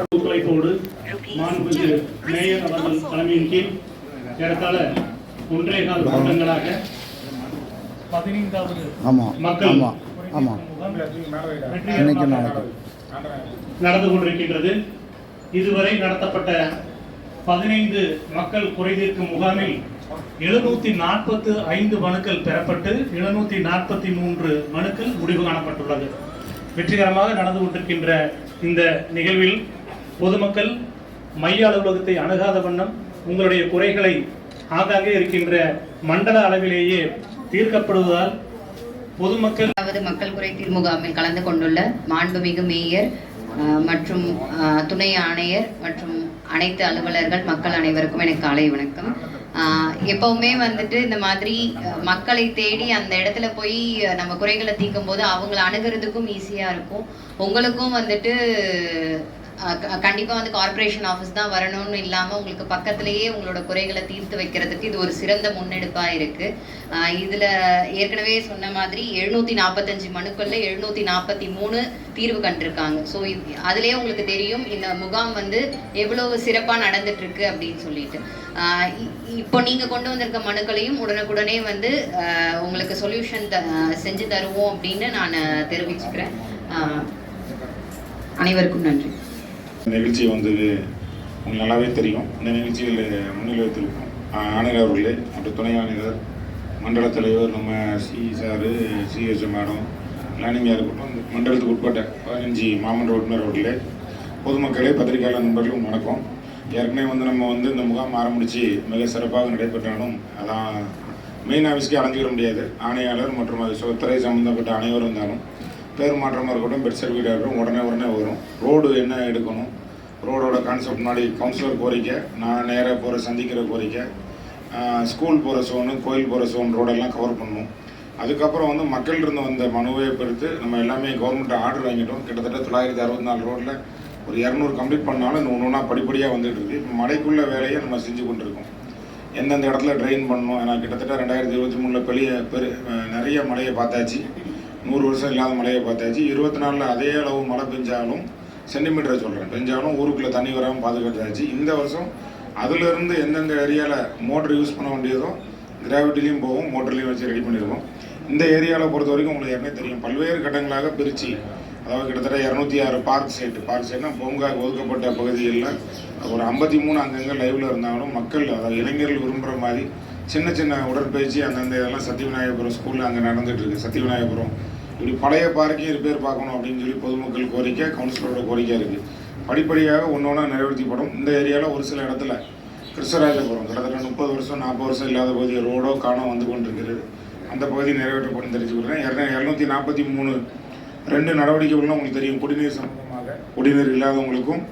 ஒத்துழைப்போடு மாண்புமிகு மேயர் அவர்கள் தலைமையின் கீழ் ஏறத்தாழ ஒன்றே கால் பதினைந்தாவது மக்கள் நாளைக்கு நடந்து கொண்டிருக்கின்றது. இதுவரை நடத்தப்பட்ட பதினைந்து மக்கள் குறைதீர்க்கும் முகாமில் எழுநூத்தி நாற்பத்து ஐந்து மனுக்கள் பெறப்பட்டு எழுநூத்தி நாற்பத்தி மூன்று மனுக்கள் முடிவு காணப்பட்டுள்ளது. வெற்றிகரமாக நடந்து கொண்டிருக்கின்ற இந்த நிகழ்வில் பொதுமக்கள் மைய அலுவலகத்தை அணுகாத வண்ணம் உங்களுடைய குறைகளை ஆங்காங்கே இருக்கின்ற மண்டல அளவிலேயே தீர்க்கப்படுவதால் பொதுமக்கள் அதாவது மக்கள் குறைதீர் முகாமில் கலந்து கொண்டுள்ள மாண்புமிகு மேயர் மற்றும் துணை ஆணையர் மற்றும் அனைத்து அலுவலர்கள் மக்கள் அனைவருக்கும் எனக்கு காலை வணக்கம். எப்பவுமே வந்துட்டு இந்த மாதிரி மக்களை தேடி அந்த இடத்துல போய் நம்ம குறைகளை தீர்க்கும் போது அவங்கள அணுகிறதுக்கும் ஈஸியாக இருக்கும். உங்களுக்கும் வந்துட்டு கண்டிப்பாக க- வந்து கார்ப்பரேஷன் ஆஃபீஸ் தான் வரணும்னு இல்லாமல் உங்களுக்கு பக்கத்துலேயே உங்களோட குறைகளை தீர்த்து வைக்கிறதுக்கு இது ஒரு சிறந்த முன்னெடுப்பாக இருக்குது இதில் ஏற்கனவே சொன்ன மாதிரி எழுநூற்றி நாற்பத்தஞ்சு மனுக்களில் எழுநூற்றி நாற்பத்தி மூணு தீர்வு கண்டிருக்காங்க. ஸோ அதுலேயே உங்களுக்கு தெரியும் இந்த முகாம் வந்து எவ்வளோ சிறப்பாக நடந்துட்டுருக்கு அப்படின்னு சொல்லிட்டு. இப்போ நீங்கள் கொண்டு வந்திருக்க மனுக்களையும் உடனுக்குடனே வந்து உங்களுக்கு சொல்யூஷன் த செஞ்சு தருவோம் அப்படின்னு நான் தெரிவிச்சுக்கிறேன். அனைவருக்கும் நன்றி. நிகழ்ச்சி வந்து உங்களுக்கு நல்லாவே தெரியும். இந்த நிகழ்ச்சியில் முன்னிலை வைத்திருக்கோம் ஆணையர் அவர்களே மற்றும் துணை ஆணையர் மண்டல தலைவர் நம்ம சி சாரு சிஹெச் மேடம் லானிமியாக இருக்கட்டும் மண்டலத்துக்கு உட்பட்ட பதினஞ்சு மாமன்ற உறுப்பினர் அவர்களே பொதுமக்களே பத்திரிகையாளர் நண்பர்களும் வணக்கம். ஏற்கனவே வந்து நம்ம வந்து இந்த முகாம் ஆரம்பித்து மிக சிறப்பாக நடைபெற்றாலும் அதான் மெயின் ஆஃபீஸ்க்கு அலைஞ்சிட முடியாது. ஆணையாளர் மற்றும் அது துறை சம்மந்தப்பட்ட அனைவரும் இருந்தாலும் பேர் மாற்றமாக இருக்கட்டும் பெட் சர்டிஃபிகேட் இருக்கட்டும் உடனே உடனே வரும். ரோடு என்ன எடுக்கணும்? ரோடோட கான்செப்ட் முன்னாடி கவுன்சிலர் கோரிக்கை நான் நேராக போகிற சந்திக்கிற கோரிக்கை. ஸ்கூல் போகிற சோனு கோயில் போகிற சோன் ரோடெல்லாம் கவர் பண்ணணும். அதுக்கப்புறம் வந்து மக்கள் இருந்து வந்த மனுவை பொறுத்து நம்ம எல்லாமே கவர்மெண்ட் ஆர்டர் வாங்கிட்டோம். கிட்டத்தட்ட தொள்ளாயிரத்தி அறுபத்தி நாலு ரோட்டில் ஒரு இரநூறு கம்ப்ளீட் பண்ணாலும் இன்னும் ஒன்று ஒன்றா படிப்படியாக வந்துட்டு இருக்கு. இப்போ மழைக்குள்ள வேலையை நம்ம செஞ்சு கொண்டிருக்கோம். எந்தெந்த இடத்துல ட்ரெயின் பண்ணணும்? ஏன்னா கிட்டத்தட்ட ரெண்டாயிரத்தி இருபத்தி மூணில் பெரிய பெரு நிறைய மழையை பார்த்தாச்சு. நூறு வருஷம் இல்லாத மழையை பார்த்தாச்சு. இருபத்தி நாலில் அதே அளவு மழை பெஞ்சாலும் சென்டிமீட்டரை சொல்கிறேன் பெஞ்சாலும் ஊருக்குள்ளே தண்ணி வராமல் பாதுகாத்தாச்சு. இந்த வருஷம் அதிலிருந்து எந்தெந்த ஏரியாவில் மோட்டர் யூஸ் பண்ண வேண்டியதோ கிராவிட்டிலையும் போகும் மோட்டர்லையும் வச்சு ரெடி பண்ணியிருக்கோம் இந்த ஏரியாவில் பொறுத்த வரைக்கும் உங்களுக்கு ஏற்கனவே தெரியும். பல்வேறு கட்டங்களாக பிரித்து அதாவது கிட்டத்தட்ட இரநூத்தி ஆறு பார்க் சைட்டு பார்க் சைட்னா பூங்காக்கு ஒதுக்கப்பட்ட பகுதிகளில் ஒரு ஐம்பத்தி மூணு அங்கங்கே லைவில் இருந்தாலும் மக்கள் அதாவது இளைஞர்கள் விரும்புகிற மாதிரி சின்ன சின்ன உடற்பயிற்சி அந்தந்த இதெல்லாம் சத்தியவிநாயகபுரம் ஸ்கூலில் அங்கே நடந்துட்டு இருக்கு. சத்தியவிநாயகபுரம் இப்படி பழைய பார்க்கையும் ரிப்பேர் பார்க்கணும் அப்படின்னு சொல்லி பொதுமக்கள் கோரிக்கை கவுன்சிலரோட கோரிக்கை இருக்குது படிப்படியாக ஒன்று ஒன்றா நிறைவேற்றிப்படும். இந்த ஏரியாவில் ஒரு சில இடத்துல கிருஷ்ணராஜபுரம் கிட்டத்தட்ட முப்பது வருஷம் நாற்பது வருஷம் இல்லாத பகுதி ரோடோ காணோம் வந்து கொண்டிருக்கிறது. அந்த பகுதி நிறைவேற்றப்படும் தெரிஞ்சுக்கிறேன் இரநூத்தி நாற்பத்தி மூணு ரெண்டு நடவடிக்கைகளும் உங்களுக்கு தெரியும். குடிநீர் சம்பந்தமாக குடிநீர் இல்லாதவங்களுக்கும்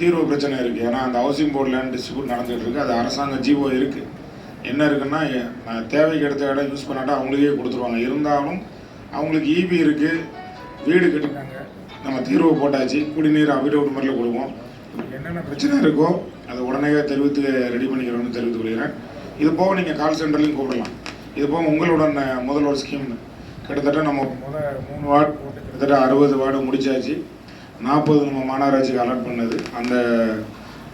தீர்வு பிரச்சனை இருக்குது ஏன்னா அந்த ஹவுசிங் போர்டு லேண்ட் டிஸ்ட்ரிபியூட் நடந்துகிட்டு இருக்குது அது அரசாங்க ஜீவோ இருக்குது என்ன இருக்குன்னா நான் தேவைக்கு எடுத்த இடம் யூஸ் பண்ணாட்டா அவங்களுக்கே கொடுத்துருவாங்க. இருந்தாலும் அவங்களுக்கு ஈபி இருக்குது வீடு கட்டிட்டாங்க நம்ம தீர்வு போட்டாச்சு. குடிநீர் அபிடவுட் முறையில் கொடுப்போம். என்னென்ன பிரச்சனை இருக்கோ அதை உடனே தெரிவித்து ரெடி பண்ணிக்கிறோம்னு தெரிவித்துக் கொள்கிறேன். இது போக நீங்கள் கால் சென்டர்லையும் கூப்பிடலாம். இது போக உங்களுடன் முதல்வர் ஸ்கீம் கிட்டத்தட்ட நம்ம முதல் மூணு வார்டு கிட்டத்தட்ட அறுபது வார்டு முடிச்சாச்சு. நாற்பது நம்ம மாநகராட்சிக்கு அலாட் பண்ணது. அந்த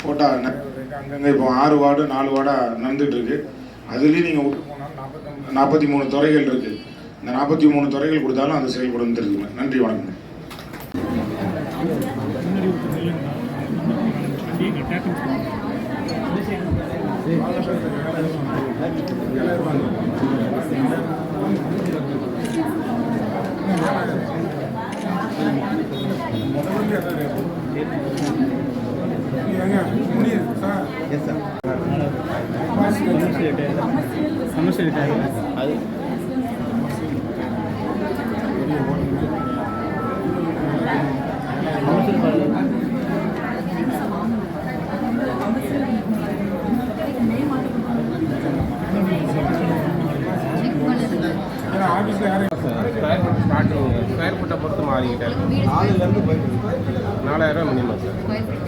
போட்டா அங்கங்கே இப்போ ஆறு வார்டு நாலு வார்டாக நடந்துட்டு இருக்கு. அதுலேயும் நீங்கள் விட்டு போனாலும் நாற்பத்தி மூணு துறைகள் இருக்கு. இந்த நாற்பத்தி மூணு துறைகள் கொடுத்தாலும் அது செயல்படும் தெரிஞ்சுக்கணும் நன்றி வணக்கம் ஸ்கொயர் ஃபுட் ஸ்டார்டிங் ஸ்கொயர் ஃபுட்டை பொறுத்து மாறிக்கிட்டாரு இருக்கு நாலாயிரம் மினிமம் சார்.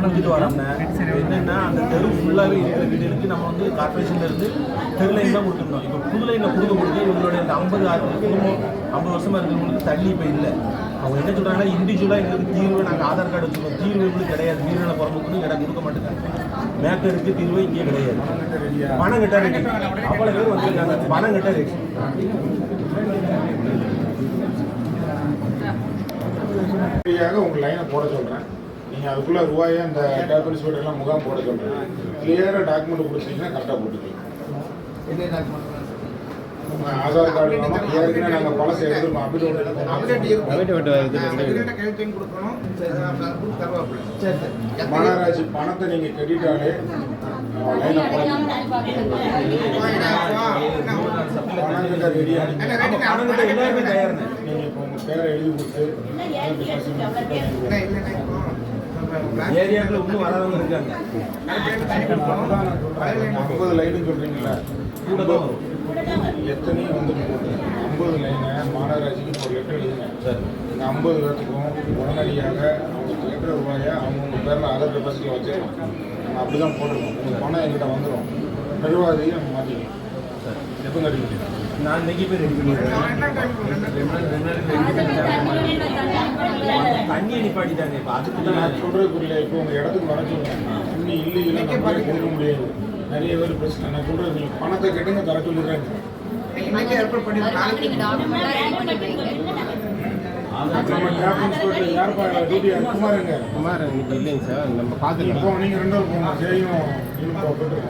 புது லைனில் கொடுத்துட்டு என்னென்னா அந்த தெரு ஃபுல்லாகவே இருக்கிற வீடுகளுக்கு நம்ம வந்து கார்பரேஷன்ல இருந்து தெரு லைன் தான் கொடுத்துருந்தோம். இப்போ புது லைனில் கொடுக்க கொடுத்து இவங்களுடைய இந்த ஐம்பது ஆறு குடும்பம் ஐம்பது வருஷமா இருக்கிறவங்களுக்கு தள்ளி இப்போ இல்லை. அவங்க என்ன சொல்றாங்கன்னா இண்டிவிஜுவலாக எங்களுக்கு தீர்வு நாங்கள் ஆதார் கார்டு வச்சுருக்கோம். தீர்வு எங்களுக்கு கிடையாது. வீரனை பிறப்புக்கு இடம் கொடுக்க மாட்டேங்கிறாங்க. மேக்கருக்கு தீர்வு இங்கே கிடையாது. பணம் கட்ட ரெடி அவ்வளோ பேர் வந்திருக்காங்க. பணம் கட்ட ரெடி உங்கள் லைனை போட சொல்கிறேன் நீங்கள் அதுக்குள்ளே ரூபாயை அந்த டேபிள்ஸ் எல்லாம் முகாம் போட சொல்கிறேன் கிளியராக டாக்குமெண்ட் கொடுத்தீங்கன்னா கரெக்டாக போட்டுக்கலாம் உங்க ஆதார் கார்டு வேணும். ஏற்கனவே நாங்கள் பழசை எடுத்துருக்கோம். அப்டேட் மாநகராட்சி பணத்தை நீங்கள் கட்டிட்டாலே லைனை பணம் கிட்ட ரெடியாக பணம் கட்ட எல்லாருமே தயாருங்க நீங்கள் இப்போ உங்கள் பேரை எழுதி கொடுத்து ஏரியாக்குள்ள இன்னும் வராதவங்க இருக்காங்க. ஐம்பது லைனு சொல்றீங்களா? கூட தான் வரும் எத்தனையும் போகுது ஐம்பது லைனை மாநகராட்சிக்கு ஒரு லெட்டர் எழுதுங்க. சரி. இந்த ஐம்பது பேர்த்துக்கும் உடனடியாக அவங்க லெட்டர் ரூபாயை அவங்கவுங்க பேரில் அதர் டெபாசிட்டில் வச்சுக்கலாம். நம்ம அப்படி தான் போட்டுருக்கோம் உங்கள் பணம் எங்கிட்ட வந்துடும் நிர்வாகியை நம்ம மாற்றிக்கலாம் சார் எப்போ கட்டி நான் இன்னைக்கு போய் ரெடி பண்ணிடுறேன் தண்ணி அடிப்பாடி நிப்பாட்டிட்டாங்க இப்போ அதுக்கு தான் நான் சொல்றது புரியல இப்போ உங்கள் இடத்துக்கு வர சொல்லுங்க தண்ணி இல்லை இல்லை நம்ம கொடுக்க முடியாது நிறைய பேர் பிரச்சனை நான் சொல்றது நீங்கள் பணத்தை கேட்டுங்க தர சொல்லிடுறாங்க இன்னைக்கு ஏற்பாடு ரெடி பண்ணி வைங்க குமார் இல்லைங்க சார். நம்ம பார்த்துக்கலாம் நீங்கள் ரெண்டு பேரும் போங்க.